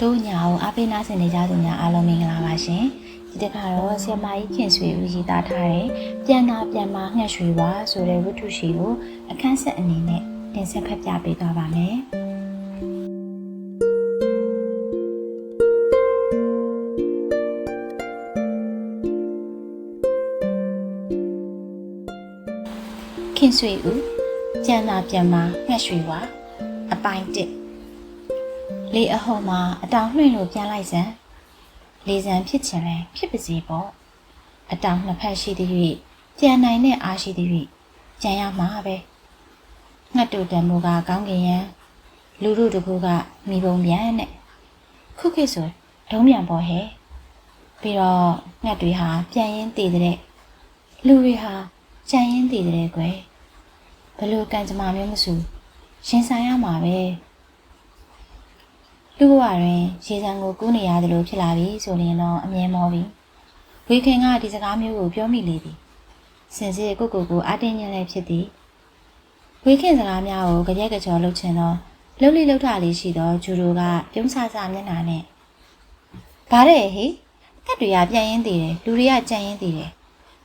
တို့ညာကိုအားပေးနာဆင်နေကြသူများအားလုံးမင်္ဂလာပါရှင်ဒီတစ်ခါတော့ဆရာမကြီးခင်ဆွေဦးရေးသားထားတဲ့ပြန်နာပြန်မာငှက်ရွှေဝါဆိုတဲ့ဝတ္ထုရှိကိုအခန်းဆက်အနေနဲ့တင်ဆက်ဖတ်ပြပေးသွားပါမယ်ခင်ဆွေဦးပြန်နာပြန်မာငှက်ရွှေဝါအပိုင်း1 လေအဟုံမှာအတောင်လွှင့်လို့ပြန်လိုက်စမ်းလေစံဖြစ်ချင်လဲဖြစ်ပါစေပေါ့အတောင်နှစ်ဖက်ရှိသည်၍ပြန်နိုင်တဲ့အားရှိသည်၍ကြံရမှာပဲငှက်တူတံမိုးကကောင်းကင်ရန်လူတို့တကူကမိပုံပြန်နဲ့ခုခေတ်ဆိုဒုံးပြန်ပေါ်ဟဲ့ပြီးတော့ငှက်တွေဟာပြန်ရင်တည်တဲ့လူတွေဟာကြံရင်တည်တဲ့ကွယ်ဘလို့ကံကြမ္မာမျိုးမဆူရှင်ဆိုင်ရမှာပဲ လူဘဝတွင်ရေစံကိုကူးနေရတယ်လို့ဖြစ်လာပြီဆိုရင်တော့အမြဲမောပြီဝေခင်ကဒီစကားမျိုးကိုပြောမိလေသည်စင်စစ်ကိုကိုကိုအတင်းညံလည်းဖြစ်သည်ဝေခင်စကားများကိုကြက်ကြက်ကြော်လှုပ်ချင်တော့လှုပ်လိလှုပ်ထလေးရှိတော့ဂျူရိုကပြုံးဆဆမျက်နှာနဲ့ဗါတဲ့ဟေတက်တွေကပြန်ရင်းတည်တယ်လူတွေကကြံရင်းတည်တယ်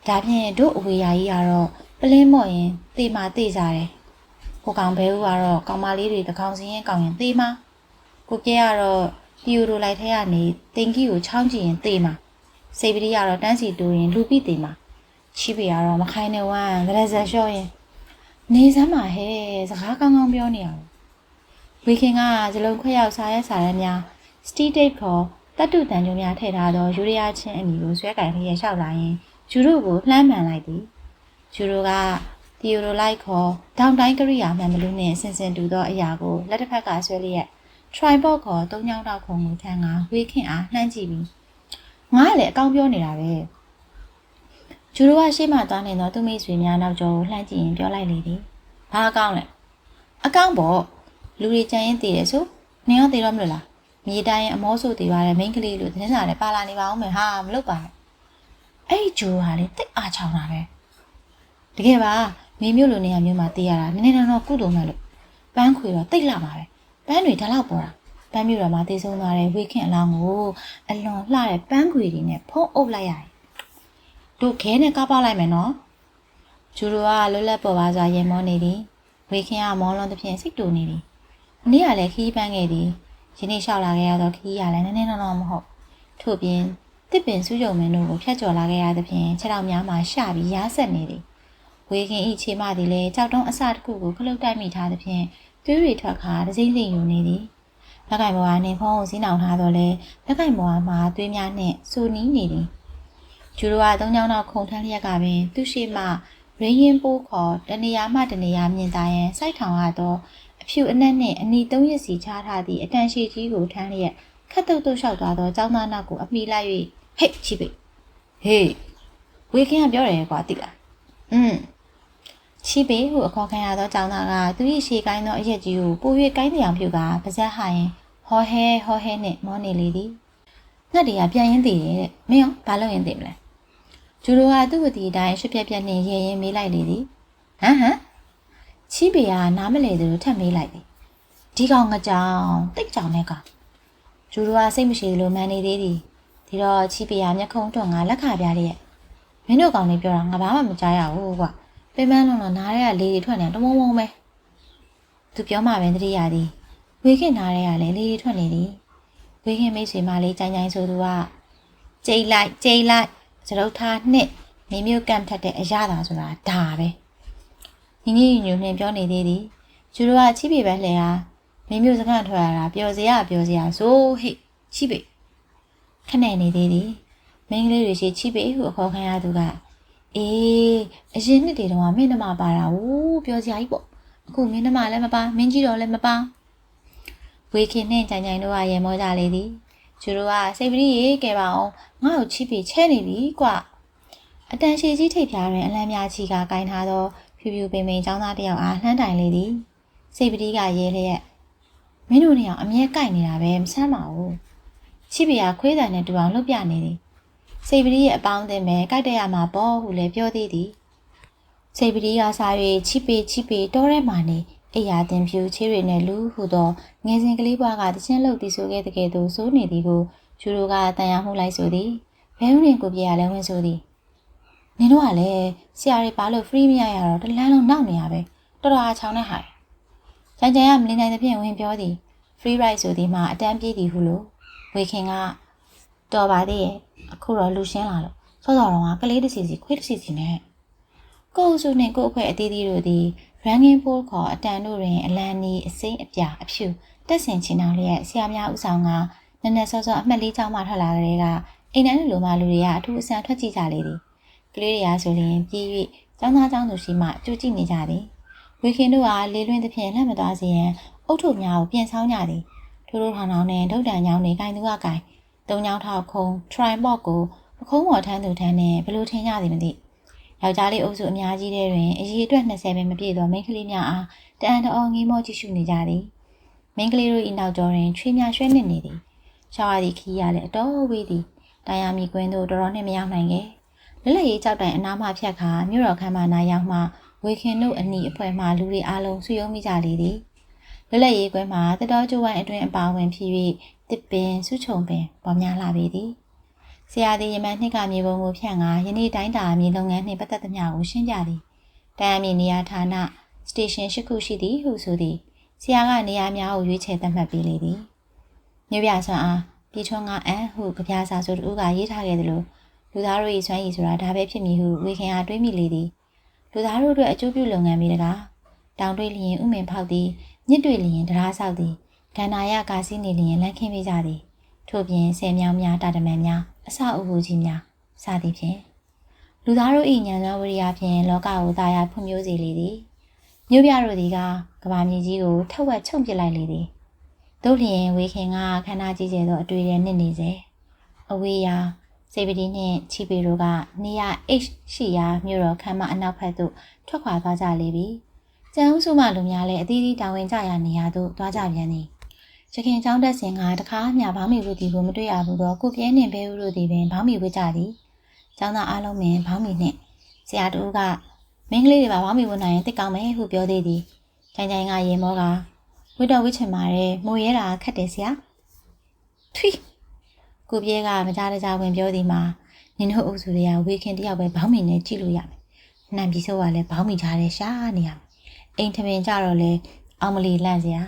ဒါဖြင့်တို့အဝေရာကြီးကတော့ပလင်းမော့ရင်တေမာတေကြတယ်ဟိုကောင်ဘဲဦးကတော့ကောင်မလေးတွေတကောင်စင်းရင်ကောင်ရင်တေမာ ကိုပြဲကတော့တီယိုရိုလိုက်ထဲကနေတင်ကြီးကိုချောင်းကြည့်ရင်တေမာစိတ်ပတိကတော့တန်းစီတူရင်လူပိတေမာချီပေကတော့မခိုင်းနဲ့ဝမ်းဂရက်ဇက်လျှော့ရင်နေစမ်းပါဟဲ့စကားကောင်းကောင်းပြောနေအောင်ဝေခင်ကဇလုံးခွက်ရောက်စားရဲစားရဲများစတီတိတ်ခေါ်တတ်တုတန်ကြုံများထည့်ထားသောယူရီးယားချင်းအမီကိုဆွဲကင်လျက်လျှောက်လာရင်ဂျူရိုကိုလှမ်းမှန်လိုက်သည်ဂျူရိုကတီယိုရိုလိုက်ခေါ်ဒေါန်တိုင်းကရိယာမှန်မလို့နှင့်ဆင်ဆင်တူသောအရာကိုလက်တစ်ဖက်ကဆွဲလျက် tripod ခေါ်သုံးချောင်းတောက်ခုံကိုထမ်းကဝေခင်အားလှမ်းကြည့်ပြီးငါကလည်းအကောင်းပြောနေတာပဲဂျူရိုကရှေ့မှသွားနေတော့သူမိတ်ဆွေများနောက်ကျောကိုလှမ်းကြည့်ရင်ပြောလိုက်လေသည်ဘာအကောင်းလဲအကောင်းပေါ့လူတွေကြံရင်တည်တယ်ဆိုနင်ရောတည်တော့မလို့လားမြေတိုင်းအမောဆိုတည်ပါတဲ့မိန်းကလေးလို့သတင်းစာလည်းပါလာနေပါအောင်မယ်ဟာမလုပ်ပါနဲ့အဲ့ဒီဂျူရိုကလေတိတ်အားချောင်းတာပဲတကယ်ပါမိမျိုးလိုနေရာမျိုးမှာတည်ရတာနည်းနည်းတော့ကုတုံမဲ့လို့ပန်းခွေတော့တိတ်လာပါပဲ ပန်းတွေဒါလောက်ပေါ်တာပန်းမျိုးတော်မှာတည်ဆုံးသွားတဲ့ဝေခင်အလောင်းကိုအလွန်လှတဲ့ပန်းခွေတွေနဲ့ဖုံးအုပ်လိုက်ရတယ်တို့ခဲနဲ့ကားပလိုက်မယ်နော်ဂျူရိုကလွတ်လပ်ပေါ်ပါစွာရေမောနေသည်ဝေခင်ကမောလွန်သဖြင့်စိတ်တူနေသည်အနည်းကလည်းခီးပန်းခဲ့သည်ယနေ့လျှောက်လာခဲ့ရသောခီးရလည်းနည်းနည်းတော့တော့မဟုတ်ထို့ပြင်တစ်ပင်စုယုံမင်းတို့ကိုဖျက်ကျော်လာခဲ့ရသဖြင့်ခြေထောက်များမှာရှပြီးရားဆက်နေသည်ဝေခင်ဤခြေမသည်လည်းကြောက်တုံးအစတစ်ခုကိုခလုတ်တိုက်မိထားသဖြင့် သွေးတွေထွက်ခါဒစိမ့်စိမ့်ယူနေသည်လက်ကင်ဘွားနှင့်ဖုံးကိုစီးနှောင်ထားတော့လဲလက်ကင်ဘွားမှာသွေးများနှင့်စူနီးနေသည်ဂျူရိုကသုံးချောင်းတော့ခုံထမ်းလျက်ကပင်သူ့ရှိမှရင်းရင်ပိုးခေါ်တနေရာမှတနေရာမြင်သာရန်စိုက်ထောင်ရသောအဖြူအနက်နှင့်အနီသုံးရစ်စီချားထားသည့်အတန်ရှိကြီးကိုထမ်းလျက်ခတ်တုတ်တုတ်လျှောက်သွားသောចောင်းသားနောက်ကိုအမိလိုက်၍ဟေ့ချိပိဟေးဝေခင်ကပြောတယ်ကွာတိလားอืม ချီပေဟုအခေါ်ခံရသောကျောင်းသားကသူ၏ရှေကိုင်းသောအရက်ကြီးကိုပို၍ကိုင်းတရားပြုကပါဇက်ဟရင်ဟောဟဲဟောဟဲနှင့်မောနေလေသည်ငှက်တွေကပြန်ရင်တည်တယ်တဲ့မင်းရောဘာလုပ်ရင်တည်မလဲဂျူရိုကသူ့ဝတီအတိုင်းရှစ်ပြက်ပြက်နှင့်ရေရင်မေးလိုက်လေသည်ဟမ်ဟမ်ချီပေကနားမလဲသူတို့ထပ်မေးလိုက်သည်ဒီကောင်ငကြောင်တိတ်ကြောင်နဲ့ကောင်ဂျူရိုကစိတ်မရှိလို့မန်နေသေးသည်ဒီတော့ချီပေကမျက်ခုံးတွန်းငါလက်ခပြတဲ့မင်းတို့ကောင်လေးပြောတာငါဘာမှမကြားရဘူးကွာ ပင်ပန်းလုံးတော့နားရဲကလေတွေထွက်နေတမုံမုံပဲသူပြောမှပဲတတိယသည်ဝေခင်နားရဲကလည်းလေတွေထွက်နေသည်ဝေခင်မိတ်ဆွေမလေးကြိုင်ကြိုင်ဆိုသူကကြိတ်လိုက်ကြိတ်လိုက်စရုပ်ထားနှစ်နေမျိုးကန့်ထက်တဲ့အရာသာဆိုတာဒါပဲညီညီညူညူနှင်ပြောနေသေးသည်ကျူတို့ကချိပေပဲလှဲဟာနေမျိုးစကားထွက်ရတာပျော်စရာပျော်စရာဆိုဟိချိပေခနဲ့နေသေးသည်မင်းကလေးတွေရှိချိပေဟုအခေါ်ခံရသူက အေးအရင်နှစ်တွေတုန်းကမင်းနှမပါတာဟိုးပြောစရာကြီးပေါ့အခုမင်းနှမလည်းမပါမင်းကြီးတော်လည်းမပါဝေခင်နဲ့ကြိုင်ကြိုင်တို့ကရေမောကြလေသည်ကျူတို့ကစိတ်ပရိရေကဲပါအောင်ငါ့ကိုချိပြီးချဲနေပြီကွအတန်ရှည်ကြီးထိပ်ဖြားတွင်အလံများချီကကင်ထားသောဖြူဖြူပင်ပင်ចောင်းသားတစ်ယောက်အားလှမ်းတိုင်လေသည်စိတ်ပရိကရဲလျက်မင်းတို့နှစ်ယောက်အမြဲကြိုက်နေတာပဲမဆမ်းပါဘူးချိပီကခွေးတန်နဲ့တူအောင်လှုပ်ပြနေသည် စိတ်ပတိရဲ့အပေါင်းအသင်းပဲကြိုက်တဲ့ရမှာပေါ့ဟုလည်းပြောသေးသည်စိတ်ပတိကစား၍ချိပေချိပေတောထဲမှာနေအိယာတင်ဖြူချေးရည်နဲ့လူဟူသောငယ်စဉ်ကလေးဘွားကတချင်းလှုပ်ပြီးဆိုခဲ့တဲ့ကဲ့သို့စိုးနေသည်ကိုဂျူရိုကတန်ရမှုလိုက်ဆိုသည်ဘဲဦးရင်ကိုပြေရလဲဝင်ဆိုသည်နင်တို့ကလည်းဆရာတွေဘာလို့ free မရရတော့တလန်းလုံးနောက်နေရပဲတော်တော်အားချောင်းနဲ့ဟာကြံကြံကမလင်းနိုင်တဲ့ဖြင့်ဝင်ပြောသည် free ride ဆိုသည်မှာအတန်းပြေးသည်ဟုလို့ဝေခင်ကတော်ပါသေးရဲ့ အခုတော့လူရှင်းလာလို့စောစောတော့ကကလေးတစ်စီစီခွေးတစ်စီစီနဲ့ကိုအုပ်စုနှင့်ကိုအခွဲအသီးသီးတို့သည် ranking pool ခေါ်အတန်တို့တွင်အလန်းနီအစိမ့်အပြာအဖြူတက်ဆင်ချင်အောင်လျက်ဆရာများဥဆောင်ကနည်းနည်းစောစောအမှတ်လေးချောင်းမှထွက်လာတဲ့ကအိမ်တိုင်းလိုမှလူတွေကအထူးအဆန်ထွက်ကြည့်ကြလေသည်ကလေးတွေကဆိုရင်ပြေး၍ကျောင်းသားကျောင်းသူရှိမှကြိုကြည့်နေကြသည်ဝေခင်တို့ကလေးလွင်သဖြင့်လက်မသွားစေရန်အုတ်ထုပ်များကိုပြင်ဆောင်ကြသည်ထိုးထိုးထောင်ထောင်နဲ့ဒုတ်တန်ညောင်းနေကိုင်သူကကိုင် တုံညောင်းထောက်ခုံ try box ကိုပခုံးပေါ်ထမ်းသူထမ်းနဲ့ဘလို့ထင်ကြသည်မသိယောက်ျားလေးအုပ်စုအများကြီးတဲ့တွင်အရေးအတွက်20ပဲမပြည့်သောမိန်းကလေးများအားတအံတအောငေးမောကြည့်ရှုနေကြသည်မိန်းကလေးတို့၏နောက်ကျောတွင်ချွေးများရွှဲနစ်နေသည်ရှောင်းရသည့်ခီးရလည်းအတော်ဝေးသည်တိုင်ယာမီကွင်းတို့တော်တော်နှင့်မရောက်နိုင်ခဲ့လက်လက်ရေးကြောက်တိုင်အနားမှဖြတ်ခါမြို့တော်ခမ်းမနာရောက်မှဝေခင်တို့အနီးအဖွဲ့မှလူတွေအားလုံးဆွေးယုံမိကြလေသည် လက်လက်ရေးကွင်းမှာတတော်ကျိုးဝိုင်းအတွင်အပါဝင်ဖြစ်၍တစ်ပင်စုချုံပင်ပေါ်များလာပေသည်ဆရာသည်ယမန်နှစ်ကမြေပုံကိုဖြန့်ကာယနေ့တိုင်းတာမြေလုပ်ငန်းနှင့်ပတ်သက်သမျှကိုရှင်းပြသည်။တိုင်းအမြေနေရာဌာနစတေရှင်ရှိခုရှိသည်ဟုဆိုသည်။ဆရာကနေရာများကိုရွေးချယ်သတ်မှတ်ပေးလေသည်။မြို့ပြဆွမ်းအားပြည်ထွန်းကအန်ဟုကြပြာစာဆိုတူကရေးထားခဲ့သလိုလူသားတို့၏စွမ်းရည်ဆိုတာဒါပဲဖြစ်မည်ဟုဝေခင်အားတွေးမိလေသည်။လူသားတို့အတွက်အကျိုးပြုလုပ်ငန်းမိတကားတောင်တွေးလျင်ဥမင်ဖောက်သည် ညစ်တွေလျင်တရားဆောက်သည်ကန္နာယကာစီနေလျင်လန့်ခင်းပေးကြသည်ထို့ပြင်ဆယ်မြောင်းများတာတမန်များအစအုပ်ကြီးများစသည်ဖြင့်လူသားတို့၏ဉာဏ်စွမ်းဝိရိယဖြင့်လောကကိုသာယာဖွံ့ဖြိုးစေလေသည်မြို့ပြတို့သည်ကကဘာမြေကြီးကိုထုတ်ဝက်ချုံပစ်လိုက်လေသည်တို့လျင်ဝေခင်ကခန္ဓာကြီးကျယ်သောအတွေ့အကြုံနှစ်နေစေအဝေးရာစေပတီနှင့်ချီပေတို့ကနေရာ H ရှိရာမြို့တော်ခမ်းမအနောက်ဘက်သို့ထွက်ခွာသွားကြလေပြီ ကျန်းဦးစုမှလူများလည်းအသီးသီးတာဝန်ကြရာနေရာသို့သွားကြပြန်သည်ရခင်ကျောင်းတက်စဉ်ကတခါမျှဘောင်းမီဝတ်သည်ကိုမတွေ့ရဘူးတော့ကိုပြဲနှင့်ဘဲဦးတို့သည်ပင်ဘောင်းမီဝတ်ကြသည်ကျောင်းသားအားလုံးပင်ဘောင်းမီနှင့်ဆရာတူကမင်းကလေးတွေပါဘောင်းမီဝတ်နိုင်ရင်တိတ်ကောင်းမယ်ဟုပြောသေးသည်ကြိုင်ကြိုင်ကရေမောကဝတ်တော်ဝတ်ချင်ပါတယ်မိုးရဲတာခက်တယ်ဆရာထွီကိုပြဲကမကြတကြဝင်ပြောသည်မှာနင်တို့အုပ်စုတွေကဝေခင်တယောက်ပဲဘောင်းမီနဲ့ကြည့်လို့ရမယ်နှံပြီးဆိုကလည်းဘောင်းမီထားတယ်ရှားနေရမယ် အိမ်ထမင်ကြတော့လေအောင်မလီလန့်စရာ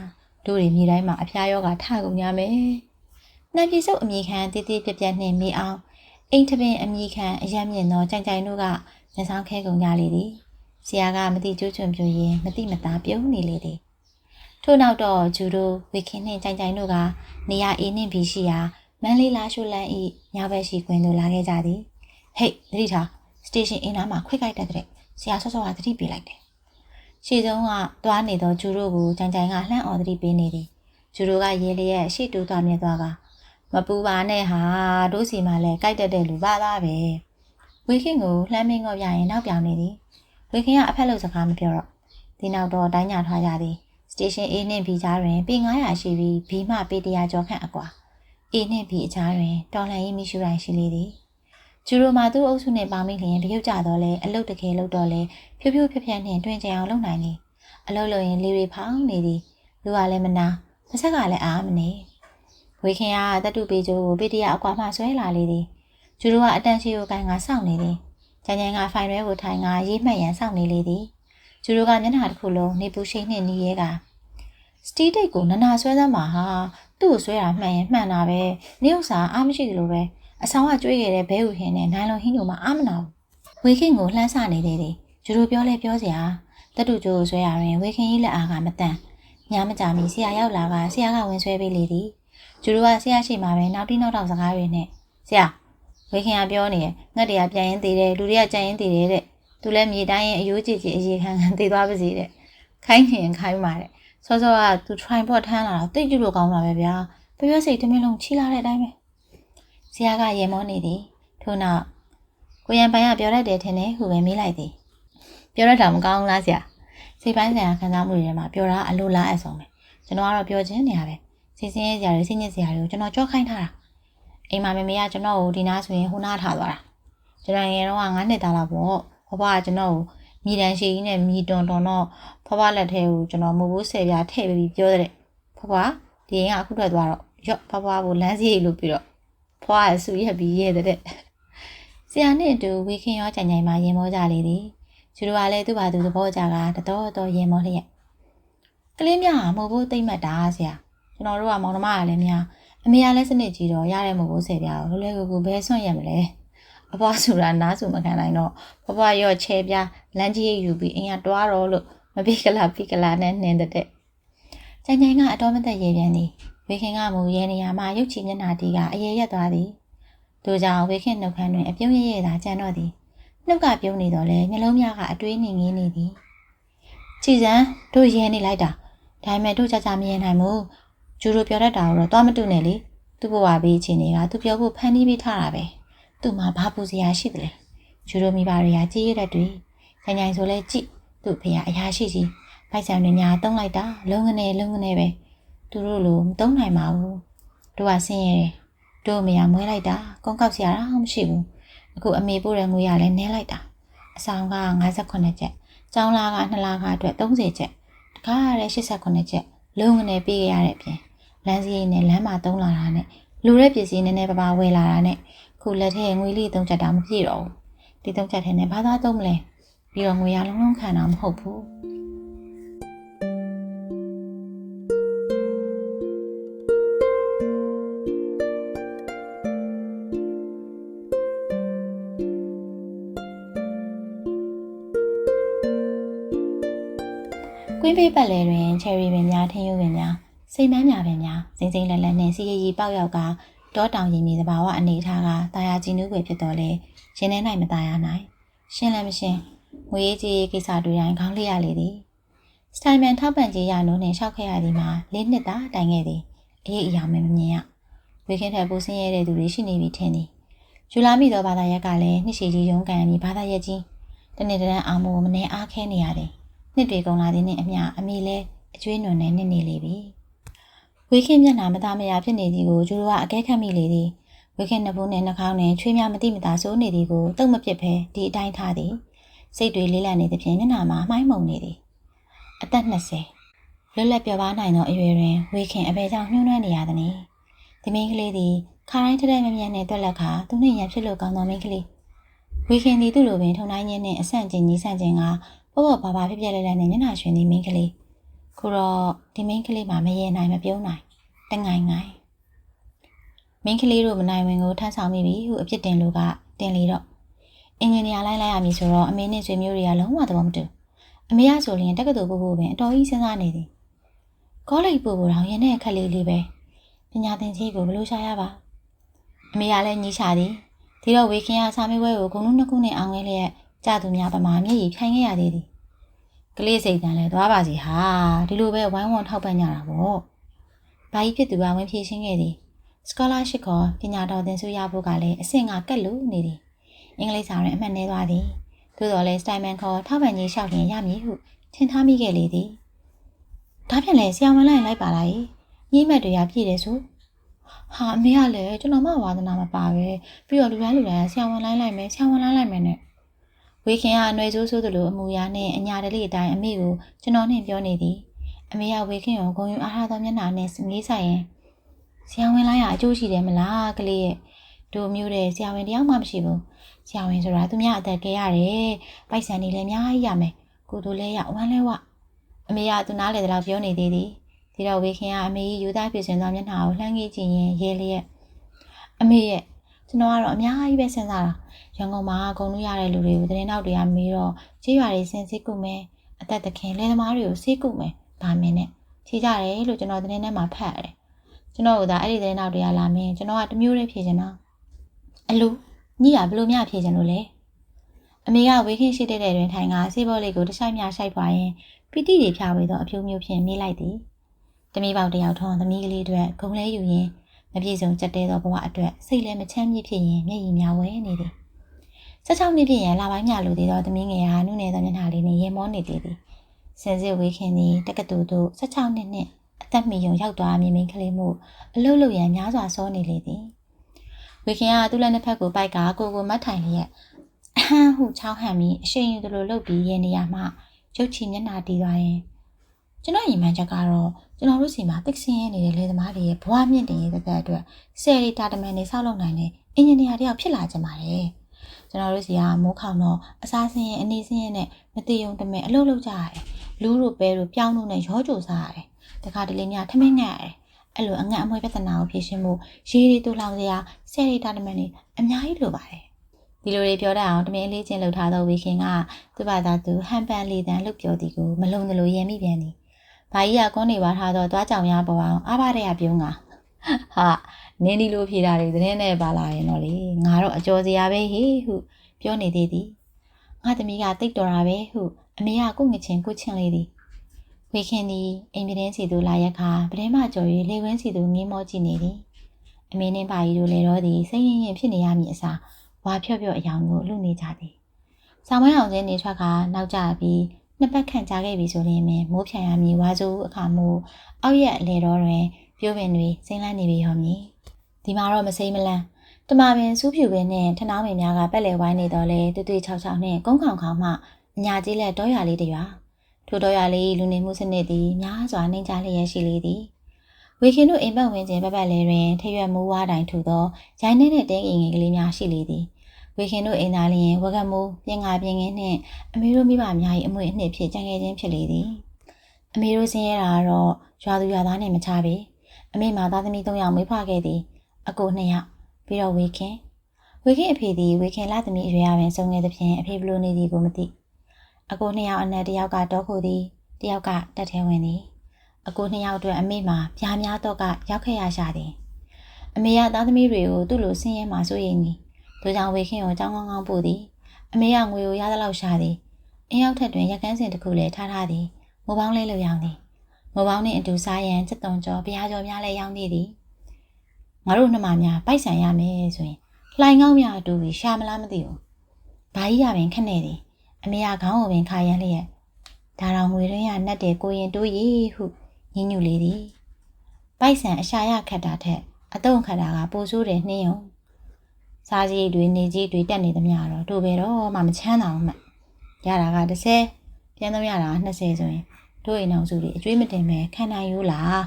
တို့တွေမြေတိုင်းမှာအဖျားယောဂထကုန်ကြမယ်။နှံပြေစုပ်အမိခံတေးသေးပြက်ပြက်နှင့်မိအောင်အိမ်ထပင်အမိခံအယံမြင့်သောကြိုင်ကြိုင်တို့ကမျက်စောင်းခဲကုန်ကြလေသည်။ဆရာကမတိကျွချွန်ပြူရင်မတိမသားပြုံးနေလေသည်။ထို့နောက်တော့ဂျူတို့ဝေခင်နှင့်ကြိုင်ကြိုင်တို့ကနေရာအေးနှင့်ဘီရှိရာမန်းလေးလာရှုလန်းဤညဘက်ရှိကွင်းသို့လာခဲ့ကြသည်။ဟေ့သတိထားစတေရှင်အင်းသားမှာခွိတ်ခိုက်တဲ့တဲ့ဆရာဆော့ဆော့ကသတိပေးလိုက်တယ် ရှေ့ဆုံးကသွားနေသောဂျူရိုကိုကြိုင်ကြိုင်ကလှမ်းအော်သတိပေးနေသည်ဂျူရိုကရေးလျက်ရှေ့တိုးသွားမြဲသွားကမပူပါနဲ့ဟာတို့စီမှလည်းကြိုက်တတ်တဲ့လူပါသားပဲဝေခင်ကိုလှမ်းမင်းငေါ့ပြရင်နောက်ပြောင်နေသည်ဝေခင်ကအဖက်လို့စကားမပြောတော့ဒီနောက်တော့တိုင်းညာထားကြသည်စတေရှင် A နှင့် B ကြားတွင်ပေ900ရှိပြီး B မှပေ100ကျော်ခန့်အကွာ A နှင့် B အကြားတွင်တော်လှန်ရေးမိရှုတိုင်းရှိလေသည် ဂျူရိုမာသူ့အုပ်စုနှင့်ပေါင်းမိလျင်တရုတ်ကြတော့လဲအလုတ်တကယ်လုတ်တော့လဲဖြူဖြူဖြက်ဖြက်နှင့်တွင်ကြအောင်လုပ်နိုင်သည်အလုတ်လို့ရင်လေတွေဖောင်းနေသည်လူကလည်းမနာမဆက်ကလည်းအားမနေဝေခင်ကတတုပေကျိုးကိုပေတရအကွာမှဆွဲလာလေသည်ဂျူရိုကအတန်ရှိကိုကန်ကစောင့်နေသည်ကြမ်းကြမ်းကဖိုင်ရဲကိုထိုင်ကရေးမှတ်ရန်စောင့်နေလေသည်ဂျူရိုကမျက်နှာတစ်ခုလုံးနေပူရှိန်နှင့်နီးရဲကစတီးတိတ်ကိုနနာဆွဲသမ်းမှာဟာသူ့ကိုဆွဲတာမှန်ရင်မှန်တာပဲနေဥစ္စာအားမရှိသလိုပဲ အဆောင်ကကျွေးခဲ့တဲ့ဘဲဥဟင်းနဲ့နိုင်လွန်ဟင်းတို့မှအာမနာဘူးဝေခင်ကိုလှမ်းဆနေသေးတယ်ဂျူရိုပြောလဲပြောစရာတတူကျိုးကိုဆွဲရရင်ဝေခင်ကြီးလက်အားကမတန်ညမကြမီဆရာရောက်လာကဆရာကဝင်ဆွဲပေးလေသည်ဂျူရိုကဆရာရှိမှပဲနောက်တိနောက်တော့စကားတွေနဲ့ဆရာဝေခင်ကပြောနေရငတ်တရားပြန်ရင်သေးတယ်လူတွေကကြံရင်သေးတယ်တဲ့သူလည်းမြေတိုင်းရင်အယိုးကြည့်ကြည့်အရေးခံခံသေးသွားပါစေတဲ့ခိုင်းရင်ခိုင်းပါတဲ့စောစောကသူ try ဖို့ထမ်းလာတော့တိတ်ကြည့်လို့ကောင်းတာပဲဗျာပြပြစိတ်တမင်းလုံးချီလာတဲ့အတိုင်းပဲ ဆရာကရေမောနေသည်ထို့နောက်ကိုရန်ပိုင်ကပြောတတ်တယ်ထင်တယ်ဟုပဲမေးလိုက်သည်ပြောရတာမကောင်းလားဆရာစိတ်ပိုင်းဆိုင်ရာခံစားမှုတွေထဲမှာပြောတာအလိုလားအဆုံးပဲကျွန်တော်ကတော့ပြောချင်းနေရပဲစီစဉ်ရစရာတွေစိတ်ညစ်စရာတွေကိုကျွန်တော်ကြောက်ခိုင်းထားတာအိမ်မှာမမေကကျွန်တော်ကိုဒီနားဆိုရင်ဟိုနားထားသွားတာကျွန်တော်ငယ်တော့9နှစ်သားလောက်ပေါ့ဘဘကကျွန်တော်ကိုမိတန်ရှိကြီးနဲ့မိတွန်တွန်တော့ဖွားဖွားလက်ထဲကိုကျွန်တော်မိုးဘိုးဆယ်ပြားထည့်ပြီးပြောတဲ့ဖွားဖွားဒီရင်ကအခုထွက်သွားတော့ရော့ဖွားဖွားကိုလမ်းစီလို့ပြီးတော့ ဖွားရဆူရက်ပြီးရဲ့တဲ့ဆရာနဲ့အတူဝေခင်ရောကြံကြိုင်မှာရင်မောကြလေသည်ကျူတို့ကလည်းသူ့ဘာသူသဘောကြကတတော်တော်ရင်မောလျက်ကလေးများမိုးဘိုးတိတ်မှတ်တာဆရာကျွန်တော်တို့ကမောင်နှမကလည်းများအမေကလည်းစနစ်ကြီးတော့ရတဲ့မိုးဘိုးဆယ်ပြားကိုလွယ်လွယ်ကူကူဘယ်ဆွန့်ရမလဲအဖွားဆိုတာနားစုမခံနိုင်တော့ဘဘရော့ချဲပြားလမ်းကြီးယူပြီးအင်ကတွားတော့လို့မပိကလာပိကလာနဲ့နှင်းတဲ့ကြိုင်ကြိုင်ကအတော်မသက်ရေပြန်သည် ဝေခင်ကမူရဲနေရာမှာရုပ်ချီမျက်နှာတီးကအရေရက်သွားသည်တို့ကြောင့်ဝေခင်နှုတ်ခမ်းတွင်အပြုံးရရသာကြံတော့သည်နှုတ်ကပြုံးနေတော့လဲမျက်လုံးများကအတွေးနေငင်းနေသည်ကြည်စံတို့ရဲနေလိုက်တာဒါပေမဲ့တို့ကြကြမရင်နိုင်ဘူးကျူတို့ပြောတတ်တာကိုတော့သွားမတူနဲ့လေသူ့ဘဝဘေးချင်းတွေကသူပြောဖို့ဖန်တီးပေးထားတာပဲသူ့မှာဘာပူစရာရှိတယ်လဲကျူတို့မိဘတွေကကြည်ရတဲ့တွေညညဆိုလဲကြည်သူ့ဖေကအရာရှိကြီးဖိုက်ဆံတွေညာတုံးလိုက်တာလုံးငနေလုံးငနေပဲ သူတို့လိုမတုံးနိုင်ပါဘူးတို့ကဆင်းရဲတယ်တို့မရမွေးလိုက်တာကုန်းကောက်စရာတော့မရှိဘူးအခုအမေပို့တဲ့ငွေရလဲနည်းလိုက်တာအဆောင်က58ကျပ်ကျောင်းလာက2လကအတွက်30ကျပ်တကားရတဲ့89ကျပ်လုံးငနေပေးရတဲ့အပြင်လမ်းစည်းနဲ့လမ်းမှာတုံးလာတာနဲ့လူတဲ့ပစ္စည်းနည်းနည်းပါးပါဝယ်လာတာနဲ့ခုလက်ထဲငွေလေးသုံးချက်တောင်မပြည့်တော့ဘူးဒီသုံးချက်ထဲနဲ့ဘာသာသုံးမလဲပြီးတော့ငွေရလုံးလုံးခံတာမဟုတ်ဘူး ကွင်းပေးပတ်လဲတွင်ချယ်ရီပင်များထင်းရုပ်ပင်များစိတ်မန်းများပင်များစိမ့်စိမ့်လက်လက်နှင့်စီရီရီပေါက်ရောက်ကတောတောင်ရင်မြေသဘာဝအနေထားကတာယာကြည်နူးွယ်ဖြစ်တော်လဲရှင်နေနိုင်မတာယာနိုင်ရှင်းလည်းမရှင်းငွေရေးကြီးကိစ္စတွေတိုင်းခေါင်းလျက်လေသည်စတိုင်မန်ထောက်ပံ့ကြီးရနိုးနှင့်ရှောက်ခဲ့ရသည်မှာလေးနှစ်သာတိုင်ခဲ့သည်အေးအရာမမြင်ရဝေခင်းထက်ပူစင်းရတဲ့သူတွေရှိနေပြီထင်သည်ဂျူလာမီသောဘာသာရက်ကလည်းနှစ်ရှည်ကြီးရုံးကန်ပြီးဘာသာရက်ကြီးတနေ့တန်းအာမိုးမနေအားခဲနေရသည် နှစ်တွေကုန်လာသည်နှင့်အမျှအမိလဲအကျွေးနွန်နဲ့နှစ်နေလေပြီဝေခင်းမျက်နှာမသားမယာဖြစ်နေသည်ကိုကျူတို့ကအကဲခတ်မိလေသည်ဝေခင်းနှဖူးနဲ့နှာခေါင်းနဲ့ချွေးများမတိမတာစိုးနေသည်ကိုတုံ့မပစ်ဘဲဒီအတိုင်းထားသည်စိတ်တွေလေးလံနေသဖြင့်မျက်နှာမှာမှိုင်းမုံနေသည်အသက်20လွတ်လပ်ပြောပါနိုင်သောအရွယ်တွင်ဝေခင်အဘယ်ကြောင့်ညှိုးနှွမ်းနေရသနည်းဒီမင်းကလေးသည်ခါတိုင်းထတဲ့မမြတ်နဲ့တွက်လက်ခါသူနှင့်ရန်ဖြစ်လို့ကောင်းသောမင်းကလေးဝေခင်သည်သူ့လိုပင်ထုံတိုင်းချင်းနှင့်အဆန့်ကျင်ကြီးဆန့်ကျင်က ပေါ့ပေါ့ဘာဘာဖြစ်ပြက်လက်လက်နဲ့မျက်နှာရွှင်သည်မင်းကလေးခုတော့ဒီမင်းကလေးမှမရေနိုင်မပြုံးနိုင်တငိုင်ငိုင်မင်းကလေးတို့မနိုင်ဝင်ကိုထမ်းဆောင်မိပြီဟုအပြစ်တင်လို့ကတင်လေတော့အင်ဂျင်နီယာလိုက်လိုက်ရမည်ဆိုတော့အမေနဲ့ဆွေမျိုးတွေကလုံးဝသဘောမတူအမေကဆိုရင်တက္ကသိုလ်ပို့ဖို့ပင်အတော်ကြီးစဉ်းစားနေသည်ကောလိပ်ပို့ဖို့တော့ရင်းနဲ့အခက်လေးလေးပဲပညာသင်ကြီးကိုဘလို့ရှာရပါအမေကလည်းညီးရှာသည်ဒီတော့ဝေခင်ကစာမေးပွဲကိုဂုံလုံးနှစ်ခုနဲ့အောင်ခဲ့လျက် ကြာသူများပမာမျက်ရည်ဖြိုင်ခဲ့ရသေးသည်ကလေးစိတ်တန်လဲသွားပါစီဟာဒီလိုပဲဝိုင်းဝန်းထောက်ပံ့ကြတာပေါ့ဘာကြီးဖြစ်သူကဝင်ဖြည့်ရှင်းခဲ့သည် scholarship ခေါ်ပညာတော်သင်ဆုရဖို့ကလည်းအဆင့်ကကက်လို့နေသည်အင်္ဂလိပ်စာတွင်အမှတ်နည်းသွားသည်သို့တော်လည်းစတိုင်မန်ခေါ်ထောက်ပံ့ကြီးလျှောက်ရင်ရမည်ဟုထင်ထားမိခဲ့လေသည်ဒါဖြင့်လည်းဆရာဝန်လိုက်လိုက်ပါလားညီမက်တွေကပြည့်တယ်ဆိုဟာအမေကလည်းကျွန်တော်မှဝါသနာမပါပဲပြီးတော့လူတိုင်းလူတိုင်းဆရာဝန်လိုက်လိုက်မယ်ဆရာဝန်လိုက်လိုက်မယ်နဲ့ ဝေခင်ကအနှွေဆိုးဆိုးသလိုအမူအရာနဲ့အညာတလေးအတိုင်းအမေကိုကျွန်တော်နဲ့ပြောနေသည်အမေကဝေခင်ကိုဂုံယူအားထားသောမျက်နှာနဲ့ငေးဆိုင်ရင်ဆရာဝန်လိုက်ရအကျိုးရှိတယ်မလားကလေးရဲ့တို့မျိုးတဲ့ဆရာဝန်တယောက်မှမရှိဘူးဆရာဝန်ဆိုတာသူများအသက်ကြီးရတယ်ပိုက်ဆံနေလည်းအများကြီးရမယ်ကိုတို့လည်းရဝမ်းလဲဝအမေကသူနားလေတော့ပြောနေသေးသည်ဒီတော့ဝေခင်ကအမေကြီးယူသားဖြစ်စင်သောမျက်နှာကိုလှမ်းကြည့်ကြည့်ရင်ရဲလျက်အမေရဲ့ ကျွန်တော်ကတော့အများကြီးပဲစဉ်းစားတာရန်ကုန်မှာဂုံလို့ရတဲ့လူတွေကိုသတင်းနောက်တွေကမေးတော့ကြေးရွာတွေစင်စစ်ကုမယ်အသက်တခင်လယ်သမားတွေကိုစေးကုမယ်ဒါမင်းနဲ့ဖြေကြတယ်လို့ကျွန်တော်သတင်းထဲမှာဖတ်ရတယ်ကျွန်တော်ကဒါအဲ့ဒီသတင်းနောက်တွေကလာမင်းကျွန်တော်ကတမျိုးလေးဖြေချင်တာအလူညီကဘလို့မျှဖြေချင်လို့လဲအမေကဝေခင်းရှိတဲ့တဲ့တွင်ထိုင်ကစေးဘောလေးကိုတခြားမျှရှိုက်ပွားရင်ပီတိတွေဖြာဝေသောအဖြိုးမျိုးဖြင့်မေးလိုက်သည်တမီးပေါက်တယောက်ထုံးသမီးကလေးအတွက်ဂုံလဲယူရင် မပြေဆုံးကြက်တဲသောဘဝအတွက်စိတ်လည်းမချမ်းမြေ့ဖြစ်ရင်မျက်ရည်များဝဲနေသည်16နှစ်ပြည့်ရင်လာပိုင်းမြလိုသေးသောသမီးငယ်ဟာနုနယ်သောမျက်နှာလေးနှင့်ရေမောနေသေးသည်စင်စစ်ဝေခင်သည်တက္ကသိုလ်သို့16နှစ်နှင့်အသက်မီယုံရောက်သွားမြင်မင်းကလေးမှုအလုတ်လုတ်ရန်များစွာစောနေလေသည်ဝေခင်ကသူ့လက်နှစ်ဖက်ကိုပိုက်ကကိုကိုမတ်ထိုင်လျက်ဟန်းဟုချောင်းဟန်ပြီးအရှိန်ယူသလိုလှုပ်ပြီးရဲ့နေရာမှာရုတ်ချီမျက်နှာတီးသွားရင်ကျွန်တော်ရင်မှန်ချက်ကတော့ ကျွန်တော်တို့စီမှာတက်ဆင်းရဲနေတဲ့လေသမားတွေရဲ့ဘဝမြင့်တင်ရေးတဲ့အတွက်ဆယ်ရီတာတမန်တွေဆောက်လုပ်နိုင်တဲ့အင်ဂျင်နီယာတယောက်ဖြစ်လာကြပါတယ်ကျွန်တော်တို့စီကမိုးခေါင်တော့အစားဆင်းရဲအနေဆင်းရဲနဲ့မတိယုံတမဲအလုပ်လုပ်ကြရတယ်လူတို့ပဲတို့ပြောင်းလို့နဲ့ရောကြိုစားရတယ်တခါတလေများထမင်းငတ်ရတယ်အဲ့လိုအငတ်အမွေပြဿနာကိုဖြေရှင်းဖို့ရေးရီတူလောင်စရာဆယ်ရီတာတမန်တွေအများကြီးလိုပါတယ်ဒီလိုတွေပြောတတ်အောင်တမင်လေးချင်းလှုပ်ထားသောဝီခင်ကသူ့ဘာသာသူဟန်ပန်လီတန်လှုပ်ပြောသည်ကိုမလုံသလိုရံမိပြန်သည်။ ဘာကြီးကကွန်းနေပါထားတော့တွားကြောင်ရပေါ်အောင်အားပါတဲ့ရပြုံးကဟာနင်းဒီလိုဖြေတာတွေသတင်းနဲ့ပါလာရင်တော့လေငါတော့အကျော်စရာပဲဟေဟုပြောနေသေးသည်။ငါသမီးကတိတ်တော်တာပဲဟုအမေကကိုငချင်းကိုချင်းလေးသည်ဝေခင်သည်အိမ်ပြင်းစီသူလာရက်ခါပတင်းမကြော်၍လေဝင်းစီသူငင်းမောကြည့်နေသည်။အမေနှင့်ပါကြီးတို့လည်းတော့သည်စိတ်ရင်းရင်ဖြစ်နေရမည်အစားဝါဖြော့ဖြော့အယောင်ကိုလူနေကြသည်။ဆောင်းမအောင်ချင်းနေထွက်ကနောက်ကျပြီး နှစ်ပတ်ခန့်ကြာခဲ့ပြီဆိုရင်မိုးဖြန်ရမည်ဝါစိုးအခါမို့အောက်ရက်အလေတော်တွင်ပြိုးပင်တွေစိမ့်လန်းနေပြီရောမည်ဒီမှာတော့မစိမ့်မလန်းတမပင်စူးဖြူပင်နဲ့ထနောင်းပင်များကပက်လေဝိုင်းနေတော့လေတူတူချောက်ချောက်နဲ့ကုန်းခေါင်ခေါင်မှအညာကြီးလက်တောရွာလေးတရွာထိုတောရွာလေးလူနေမှုစနစ်သည်များစွာနှိမ်ချလျက်ရှိလေသည်ဝေခင်တို့အိမ်ပတ်ဝန်းကျင်ပတ်ပတ်လဲတွင်ထရွက်မိုးဝါးတိုင်ထူသောရိုင်းနေတဲ့တင်းငင်ငယ်ကလေးများရှိလေသည် ဝေခင်တို့အိမ်သားလျင်ဝကမိုးပြင်ငါပြင်ငင်းနှင့်အမေတို့မိဘများ၏အမွေအနှစ်ဖြင့်ကြံခဲ့ခြင်းဖြစ်လေသည်အမေတို့ဆင်းရဲတာကတော့ရွာသူရွာသားနှင့်မချပေအမေမှာသားသမီး၃ယောက်မွေးဖွားခဲ့သည်အကို၂ယောက်ပြီးတော့ဝေခင်ဝေခင်အဖေသည်ဝေခင်လာသမီးအရွယ်အပင်ဆုံးခဲ့သဖြင့်အဖေဘလို့နေသည်ကိုမသိအကို၂ယောက်အနက်တစ်ယောက်ကတောခိုသည်တစ်ယောက်ကတက်ထဲဝင်သည်အကိုနှစ်ယောက်အတွက်အမေမှာပြားများတော့ကရောက်ခဲ့ရရှာသည်အမေကသားသမီးတွေကိုသူ့လိုဆင်းရဲမှစိုးရိမ်သည် သူကြောင့်ဝေခင်ကိုကြောင်းကောင်းကောင်းပို့သည်အမေကငွေကိုရသလောက်ရှာသည်အင်းရောက်ထက်တွင်ရက်ကန်းစင်တစ်ခုလည်းထားထားသည်မိုးပေါင်းလေးလိုရောင်သည်မိုးပေါင်းနှင့်အတူစားရန်စက်တုံကျော်ဘုရားကျော်များလည်းရောင်းနေသည်ငါတို့နှမများပိုက်ဆံရမယ်ဆိုရင်လှိုင်ကောင်းများအတူပြီးရှာမလားမသိဘူးဘာကြီးရပင်ခက်နေသည်အမေကခေါင်းကိုပင်ခါရန်လျက်ဒါတော်ငွေရင်းရနှက်တယ်ကိုရင်တိုးရီဟုညညူလေသည်ပိုက်ဆံအရှာရခတ်တာထက်အတုံးခတ်တာကပိုဆိုးတယ်နှင်းယုံ စားကြီးတွေနေကြီးတွေတက်နေသမျှတော့တို့ပဲတော့မှမချမ်းသာအောင်မှရတာက30ပြန်တော့ရတာ20ဆိုရင်တို့အိမ်အောင်စုတွေအကျွေးမတင်မဲခံနိုင်ယူလား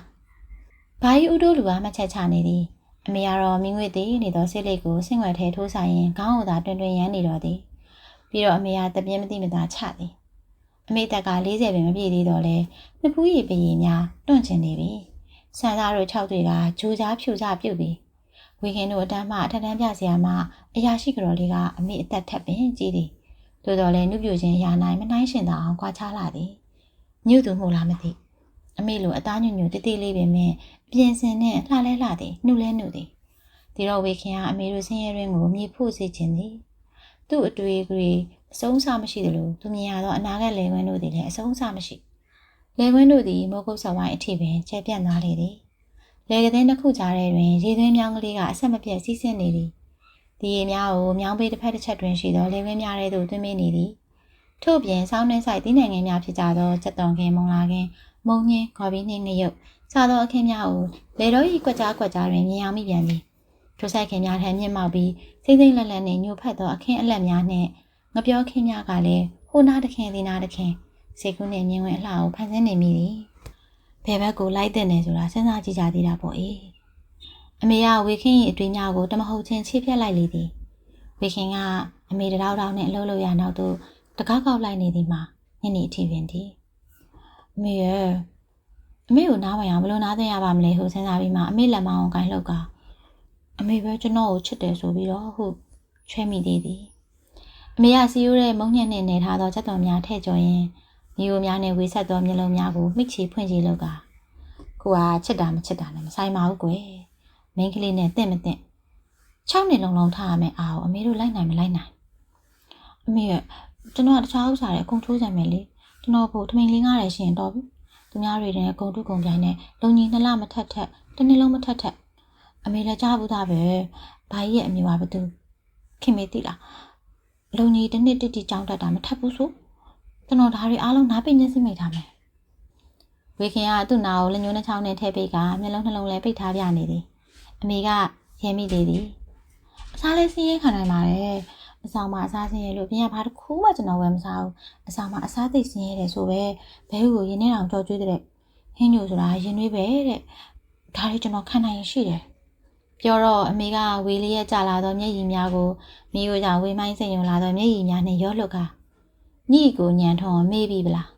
ဘာကြီးဥတို့လူကမှချက်ချနေသည်အမေကတော့မင်းငွေသေးနေသောစစ်လေးကိုဆင့်ွယ်ထဲထိုးဆိုင်ရင်ခေါင်းကိုသာတွင်တွင်ရမ်းနေတော့သည်ပြီးတော့အမေကတပြင်းမသိမသာချသည်အမေတက်က40ပဲမပြည့်သေးတော့လဲနှစ်ဖူးရည်ပရည်များတွန့်ကျင်နေပြီဆန်သားတို့၆တွေကဂျိုးကြားဖြူစားပြုတ်ပြီး ဝေခင်တို့အတန်းမှအထက်တန်းပြဆရာမအရာရှိကတော်လေးကအမေအသက်ထက်ပင်ကြီးသည်သို့တော်လည်းနှုတ်ပြခြင်းရာနိုင်မနှိုင်းရှင်သာအောင်ကြွားချလာသည်ညှို့သူမှုလားမသိအမေလိုအသားညွညွတေးသေးလေးပင်မဲ့ပြင်စင်နဲ့လှလဲလှသည်နှုတ်လဲနှုတ်သည်ဒီတော့ဝေခင်ကအမေတို့ဆင်းရဲရင်းကိုမြေဖို့စေခြင်းသည်သူ့အတွေ့အကြုံအဆုံးအစမရှိသလိုသူမြင်ရသောအနာဂတ်လေဝင်းတို့သည်လည်းအဆုံးအစမရှိလေဝင်းတို့သည်မောကုတ်ဆောင်ဝိုင်းအထိပင်ကျဲပြန့်သွားလေသည် လေကတဲ့နှစ်ခုကြားထဲတွင်ရေသွင်းမြောင်းကလေးကအဆက်မပြတ်စီးဆင်းနေသည်ဒီရေများကိုမြောင်းပေးတစ်ဖက်တစ်ချက်တွင်ရှိသောလေဝင်းများထဲသို့သွင်းပေးနေသည်ထို့ပြင်စောင်းနှင်းဆိုင်သီးနိုင်ငံများဖြစ်ကြသောစက်တော်ခင်မုံလာခင်မုံညင်းခေါ်ပြီးနှင်းငရုတ်စသောအခင်းများကိုလေတော်ဤကွက်ကြားကွက်ကြားတွင်မြင်အောင်မိပြန်သည်ထိုဆိုင်ခင်များထံမြင့်မောက်ပြီးစိမ့်စိမ့်လက်လက်နှင့်ညှို့ဖက်သောအခင်းအလက်များနှင့်ငပြောခင်းများကလည်းဟိုနားတခင်ဒီနားတခင်စေကုနှင့်မြင်ဝင်အလှကိုဖန်ဆင်းနေမိသည် ဘယ်ဘက်ကိုလိုက်တဲ့နေဆိုတာစဉ်းစားကြည့်ကြသေးတာပေါ့အေးအမေကဝေခင်း၏အတွေ့အကြုံကိုတမဟုတ်ချင်းချိဖြတ်လိုက်လေသည်ဝေခင်ကအမေတရောက်တောက်နဲ့အလုပ်လုပ်ရနောက်သို့တကားကောက်လိုက်နေသည်မှာညနေအထိပင်သည်အမေရဲ့အမေကိုနားဝင်အောင်ဘယ်လိုနားသိရပါမလဲဟုစဉ်းစားပြီးမှအမေလက်မအောင်ကိုင်းလောက်ကအမေပဲကျွန်တော်ကိုချစ်တယ်ဆိုပြီးတော့ဟုချွဲမိသေးသည်အမေကစီယိုးတဲ့မုံညက်နဲ့နေထားသောချက်တော်များထဲ့ကျော်ရင် မျိုးများနဲ့ဝေဆက်သောမျက်လုံးများကိုမိချီဖွင့်ကြည့်လောက်ကကိုကချစ်တာမချစ်တာနဲ့မဆိုင်ပါဘူးကွယ်မိန်းကလေးနဲ့တင့်မတင့်6နှစ်လုံးလုံးထားရမယ်အားကိုအမေတို့လိုက်နိုင်မလိုက်နိုင်အမေရဲ့ကျွန်တော်ကတခြားဥစ္စာတွေအကုန်ထိုးကြမယ်လေကျွန်တော်ကိုထမိန်လေးငားတယ်ရှင်တော့ပြီသူများတွေနဲ့အကုန်ထုကုန်ပြိုင်နဲ့လုံကြီးနှစ်လမထက်ထက်တစ်နှစ်လုံးမထက်ထက်အမေလည်းကြားဘူးသားပဲဘာကြီးရဲ့အမေကဘာတူခင်မေသိလားလုံကြီးတစ်နှစ်တိတိကြောင်းတက်တာမထက်ဘူးဆို ကျွန်တော်ဒါတွေအားလုံးနားပိတ်နေစိမိတ်ထားမယ်ဝေခင်ကသူ့နာကိုလက်ညှိုးနှချောင်းနဲ့ထဲပိတ်ကမျက်လုံးနှလုံးလည်းပိတ်ထားပြနေသည်အမေကရဲမိသေးသည်အစားလေးစင်းရဲခံနိုင်ပါတယ်အဆောင်မှာအစားဆင်းရဲလို့ပြင်ရဘာတစ်ခုမှကျွန်တော်ဝယ်မစားဘူးအဆောင်မှာအစားသိပ်ဆင်းရဲတယ်ဆိုပဲဘဲဟုကိုရင်းနှီးအောင်ကြော်ကျွေးတဲ့ဟင်းညိုဆိုတာရင်နှွေးပဲတဲ့ဒါလေးကျွန်တော်ခံနိုင်ရင်ရှိတယ်ပြောတော့အမေကဝေလေးရဲ့ကြာလာသောမျက်ရည်များကိုမိကိုကြောင့်ဝေမိုင်းစိန်ယုံလာသောမျက်ရည်များနှင့်ရောလှုပ်ကာ ညီကိုညံထုံမေးပြီဗလား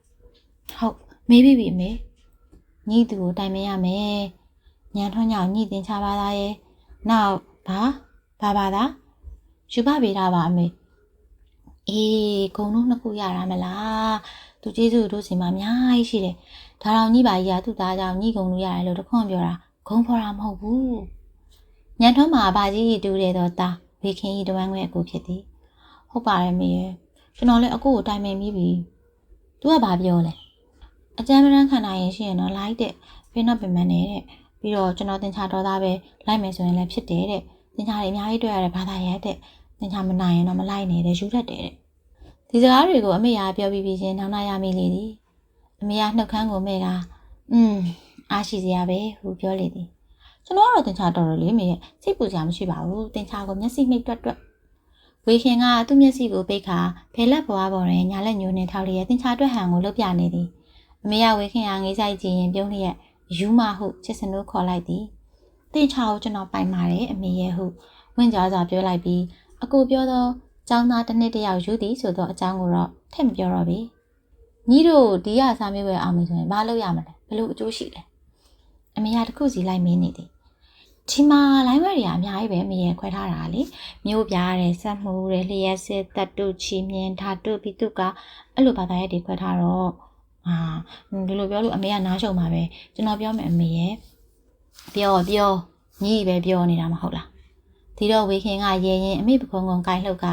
ဟုတ်မေးပြီပြီအမေညီသူကိုတိုင်မရမယ်ညံထွန်းညောင်ညီတင်ချပါသားရဲ့နောက်ဘာဘာဘာသာယူပပေးတာပါအမေအေးဂုံတို့နှစ်ခုရတာမလားသူကျေးဇူးတို့စီမှာအများကြီးရှိတယ်ဒါတော့ညီပါကြီးကသူ့သားကြောင့်ညီဂုံတို့ရတယ်လို့တခွန်းပြောတာဂုံဖော်တာမဟုတ်ဘူးညံထွန်းမှာဘာကြီးတူတယ်တော့တာဝေခင်ကြီးတဝမ်းခွဲအကူဖြစ်သည်ဟုတ်ပါတယ်မေရဲ့ ကျွန်တော်လည်းအကူကိုတိုင်ပင်ပြီးပြီသူကဘာပြောလဲအကြမ်းမရန်ခံနိုင်ရင်ရှိရင်တော့လိုက်တဲ့ဖေးတော့ပင်မနေတဲ့ပြီးတော့ကျွန်တော်တင်ချတော်သားပဲလိုက်မယ်ဆိုရင်လည်းဖြစ်တယ်တဲ့တင်ချတွေအများကြီးတွေ့ရတဲ့ဘာသာရဲတဲ့တင်ချမနိုင်ရင်တော့မလိုက်နဲ့တဲ့ယူတတ်တယ်တဲ့ဒီစကားတွေကိုအမေကပြောပြီးပြီးချင်းနောက်နာရမိလေသည်အမေကနှုတ်ခမ်းကိုမဲ့ကอืมအားရှိစရာပဲဟူပြောလေသည်ကျွန်တော်ကတော့တင်ချတော်တော်လေးမေရဲ့စိတ်ပူစရာမရှိပါဘူးတင်ချကိုမျက်စိမိတ်တွတ်တွတ် ဝေခင်ကသူ့မျက်စိကိုပိတ်ခါဖဲလက်ဘွားပေါ်တွင်ညာလက်ညိုနှင့်ထောက်လျက်တင်ချတွက်ဟန်ကိုလှုပ်ပြနေသည်အမေကဝေခင်ကငေးဆိုင်ကြည့်ရင်ပြုံးလျက်ယူမဟုချစ်စနိုးခေါ်လိုက်သည်တင်ချကိုကျွန်တော်ပိုင်ပါတယ်အမေရဲ့ဟုဝင့်ကြားစွာပြောလိုက်ပြီးအကိုပြောသောចောင်းသားတစ်နှစ်တယောက်ယူသည်ဆိုသောအကြောင်းကိုတော့ထည့်မပြောတော့ပြီညီတို့ဒီရစားမျိုးပဲအောင်ပြီဆိုရင်မလုပ်ရမလဲဘလို့အကျိုးရှိလဲအမေကတခုစီလိုက်မင်းနေသည် ဒီမှာလိုင်းဝဲတွေကအများကြီးပဲအမေရဲ့ခွဲထားတာလေမျိုးပြားတယ်ဆက်မှုတယ်လျှက်စစ်တတုချီမြင်ဓာတုပိတုကအဲ့လိုဘာသာရဲ့တွေခွဲထားတော့အာဒီလိုပြောလို့အမေကနားရှုံပါပဲကျွန်တော်ပြောမယ်အမေရဲ့ပြောပြောညီပဲပြောနေတာမဟုတ်လား ဒီတော့ဝေခင်ကရေရင်အမေပခုံးကုံကိုင်းလှုပ်က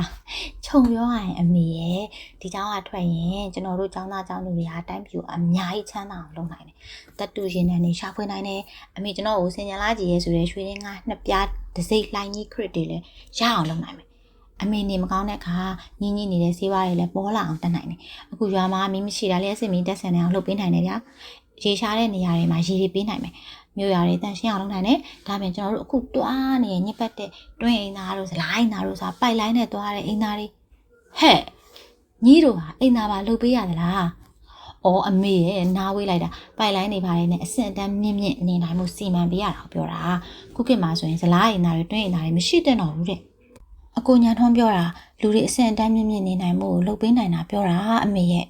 ခြုံပြောရရင်အမေရဲ့ဒီเจ้าကထွက်ရင်ကျွန်တော်တို့เจ้าသားเจ้าလူတွေဟာတိုင်းပြူအများကြီးချမ်းသာအောင်လုပ်နိုင်တယ်တတ်တူရင်တန်းနေရှာဖွေနိုင်တယ်အမေကျွန်တော်ကိုစင်ညာလာကြည့်ရဲဆိုရဲရွှေရင်းကနှစ်ပြားတစ်စိတ်လှိုင်းကြီးခရစ်တွေလည်းရအောင်လုပ်နိုင်မယ်အမေနေမကောင်းတဲ့အခါညင်းညင်းနေတဲ့ဆေးဝါးတွေလည်းပေါ်လာအောင်တက်နိုင်တယ်အခုရွာမှာမီးမရှိတာလည်းအစစ်မီးတက်ဆန်နေအောင်လုပ်ပေးနိုင်တယ်ဗျာရေရှားတဲ့နေရာတွေမှာရေတွေပေးနိုင်မယ် မြို့ရွာတွေတန်ရှင်းအောင်လုပ်နိုင်တယ်ဒါပြင်ကျွန်တော်တို့အခုတွားနေညစ်ပတ်တဲ့တွင်းအိမ်သားတို့ဇလိုင်းသားတို့ဆိုတာပိုက်လိုင်းနဲ့တွားတဲ့အိမ်သားတွေဟဲ့ညီတို့ဟာအိမ်သားပါလုပ်ပေးရသလားအော်အမေရဲ့နားဝေးလိုက်တာပိုက်လိုင်းနေပါတယ်နဲ့အဆင့်အတန်းမြင့်မြင့်နေနိုင်မှုစီမံပေးရတာပြောတာခုခေတ်မှာဆိုရင်ဇလားအိမ်သားတွေတွင်းအိမ်သားတွေမရှိတဲ့တော့ဘူးတဲ့အကိုညာထွန်းပြောတာလူတွေအဆင့်အတန်းမြင့်မြင့်နေနိုင်မှုကိုလုပ်ပေးနိုင်တာပြောတာအမေရဲ့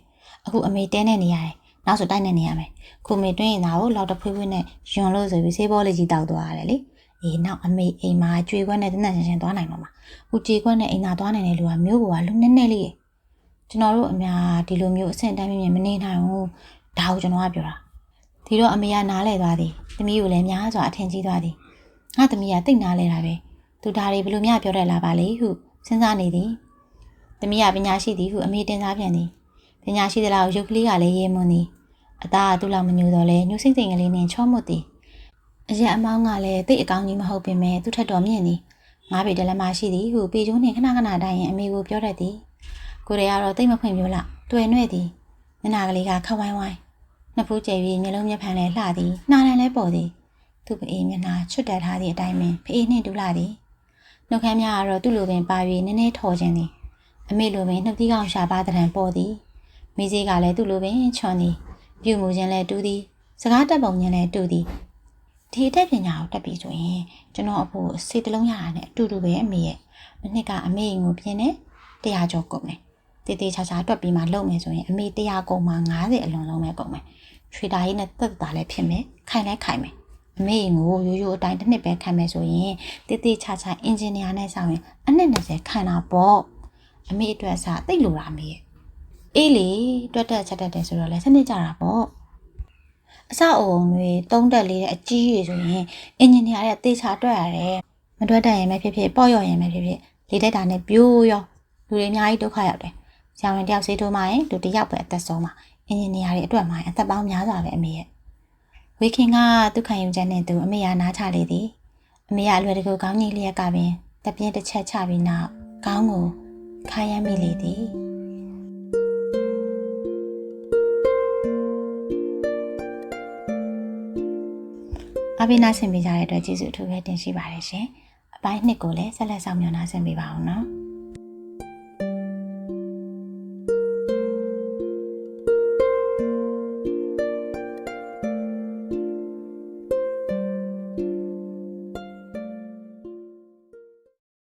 အခုအမေတဲနေနေရတယ်နောက်ဆိုတိုက်နေနေရမယ် ခုမေတွင်းရင်သားကိုလောက်တဖွေးဖွေးနဲ့ယွန်လို့ဆိုပြီးဆေးဘောလေးကြီးတောက်သွားရတယ်လေအေးနောက်အမေအိမ်မှာကြွေခွက်နဲ့တနက်ရှင်ရှင်သွားနိုင်တော့မှာခုကြွေခွက်နဲ့အိမ်သာသွားနိုင်တဲ့လူကမျိုးကလူနဲ့နဲ့လေးရေကျွန်တော်တို့အများဒီလိုမျိုးအဆင့်တန်းမြင့်မြင့်မနေနိုင်ဘူးဒါကိုကျွန်တော်ကပြောတာဒီတော့အမေကနားလဲသွားသည်သမီးကိုလည်းများစွာအထင်ကြီးသွားသည်ငါသမီးကတိတ်နားလဲတာပဲသူဒါတွေဘလို့မြပြောတတ်လာပါလေဟုစဉ်းစားနေသည်သမီးကပညာရှိသည်ဟုအမေတင်စားပြန်သည်ပညာရှိသလားရုပ်ကလေးကလည်းရေးမွန်းသည် အသားကသူ့လောက်မညူတော့လဲညှို့စိမ့်စိမ့်ကလေးနဲ့ချောမွတ်သည်အရက်အမောင်းကလည်းတိတ်အကောင်းကြီးမဟုတ်ပင်မဲ့သူ့ထက်တော်မြင့်သည်ငါးပေတလက်မရှိသည်ဟုပေကျိုးနှင့်ခဏခဏတိုင်းရင်အမေကိုပြောတတ်သည်ကိုရေကတော့တိတ်မဖွင့်ပြောလားတွေ့နှဲ့သည်မျက်နှာကလေးကခဝိုင်းဝိုင်းနှစ်ဖူးကျယ်ပြီးမျက်လုံးမျက်ဖန်လည်းလှသည်နှာတန်လည်းပေါ်သည်သူ့ပအေးမျက်နှာချွတ်တက်ထားသည့်အတိုင်းပင်ဖအေးနှင့်တူလာသည်နှုတ်ခမ်းများကတော့သူ့လိုပင်ပါ၍နည်းနည်းထော်ခြင်းသည်အမေလိုပင်နှုတ်သီးကောင်ရှာပါတဲ့ံပေါ်သည်မိစေးကလည်းသူ့လိုပင်ချွန်သည် ပြုမှုခြင်းလည်းတူသည်စကားတက်ပုံခြင်းလည်းတူသည်ဒီအတက်ပညာကိုတက်ပြီဆိုရင်ကျွန်တော်အဖို့စိတ်တလုံးရတာနဲ့အတူတူပဲအမေရဲ့မနှစ်ကအမေကိုပြင်းနေတရားကျော်ကုန်တယ်တေးသေးချာချာတွက်ပြီးမှလုပ်မယ်ဆိုရင်အမေတရားကုန်မှ90အလွန်လုံးပဲကုန်မယ်ထွေတာကြီးနဲ့တက်တာလည်းဖြစ်မယ်ခိုင်လည်းခိုင်မယ်အမေကိုရိုးရိုးအတိုင်းတစ်နှစ်ပဲခံမယ်ဆိုရင်တေးသေးချာချာအင်ဂျင်နီယာနဲ့ဆောင်ရင်အနှစ်20ခံတာပေါ့အမေအတွက်အစားတိတ်လိုတာမေရဲ့ အေးလေတွက်တက်ချက်တက်တယ်ဆိုတော့လဲစနစ်ကြတာပေါ့အစအုံတွေတုံးတက်လေးတဲ့အကြီးတွေဆိုရင်အင်ဂျင်နီယာရဲ့သေချာတွက်ရတယ်မတွက်တတ်ရင်ပဲဖြစ်ဖြစ်ပေါ့ရော့ရင်ပဲဖြစ်ဖြစ်လေတက်တာနဲ့ပြိုးရောလူတွေအများကြီးဒုက္ခရောက်တယ်ဆရာဝန်တယောက်ဆေးထိုးမှရင်လူတစ်ယောက်ပဲအသက်ဆုံးမှာအင်ဂျင်နီယာတွေအတွက်မှအသက်ပေါင်းများစွာပဲအမေရဲ့ဝေခင်ကဒုက္ခယုံချက်နဲ့သူအမေကနားချလေသည်အမေကအလွယ်တကူကောင်းကြီးလျက်ကပင်တပြင်းတစ်ချက်ချပြီးနောက်ကောင်းကိုခါရမ်းမိလေသည် အပိနာဆင်ပေးကြတဲ့အတွက်ကျေးဇူးအထူးပဲတင်ရှိပါတယ်ရှင်။အပိုင်းနှစ်ကိုလည်းဆက်လက်ဆောင်မျှော်နှားဆင်ပေးပါအောင်နော်။